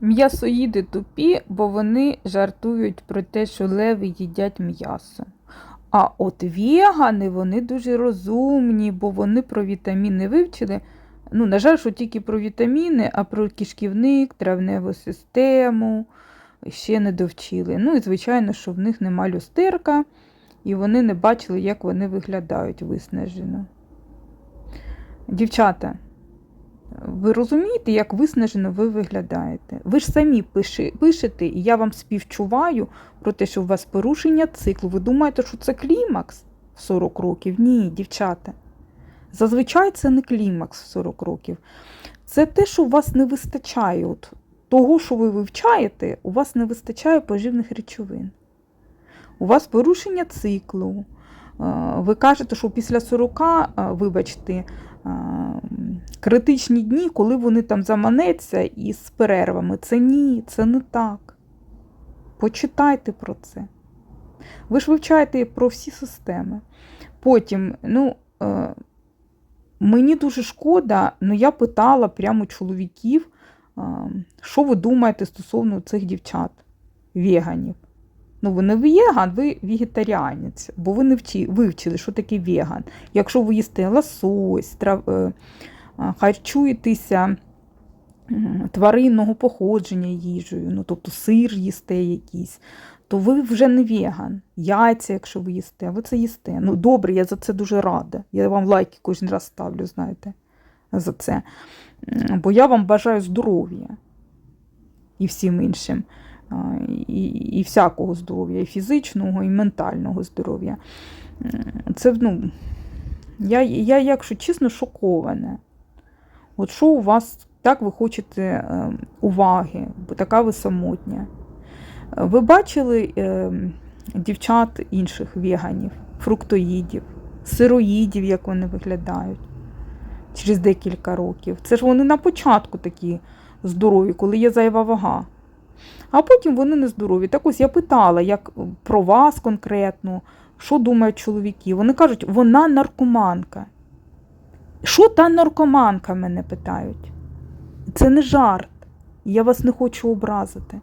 М'ясоїди тупі, бо вони жартують про те, що леви їдять м'ясо. А от вегани, вони дуже розумні, бо вони про вітаміни вивчили. Ну, на жаль, що тільки про вітаміни, а про кишківник, травневу систему ще не довчили. Ну і звичайно, що в них нема люстерка, і вони не бачили, як вони виглядають виснажено. Дівчата, ви розумієте, як виснажено ви виглядаєте? Ви ж самі пишете, і я вам співчуваю про те, що у вас порушення циклу. Ви думаєте, що це клімакс в 40 років? Ні, дівчата. Зазвичай це не клімакс в 40 років. Це те, що у вас не вистачає. От того, що ви вивчаєте, у вас не вистачає поживних речовин. У вас порушення циклу. Е, Ви кажете, що після 40, е, вибачте, критичні дні, коли вони там заманеться із перервами. Це ні, це не так. Почитайте про це. Ви ж вивчаєте про всі системи. Потім, ну, е, мені дуже шкода, але я питала прямо чоловіків, що ви думаєте стосовно цих дівчат, веганів. Ну, ви не веган, ви вегетаріанець, бо ви не вчи, вивчили, що таке веган. Якщо ви їсте лосось, трав, е, харчуєтеся тваринного походження їжею, ну, тобто сир їсте якийсь, то ви вже не веган. Яйця, якщо ви їсте, ви це їсте. Ну, добре, я за це дуже рада. Я вам лайки кожен раз ставлю, знаєте, за це. Бо я вам бажаю здоров'я і всім іншим. І, і всякого здоров'я, і фізичного, і ментального здоров'я. Це, ну, я, я, якщо чесно, шокована. От що у вас так ви хочете е, уваги, бо така ви самотня. Ви бачили е, дівчат інших веганів, фруктоїдів, сироїдів, як вони виглядають через декілька років. Це ж вони на початку такі здорові, коли є зайва вага. А потім вони нездорові. Так ось я питала, як про вас конкретно, що думають чоловіки. Вони кажуть, вона наркоманка. Що та наркоманка, мене питають? Це не жарт. Я вас не хочу образити.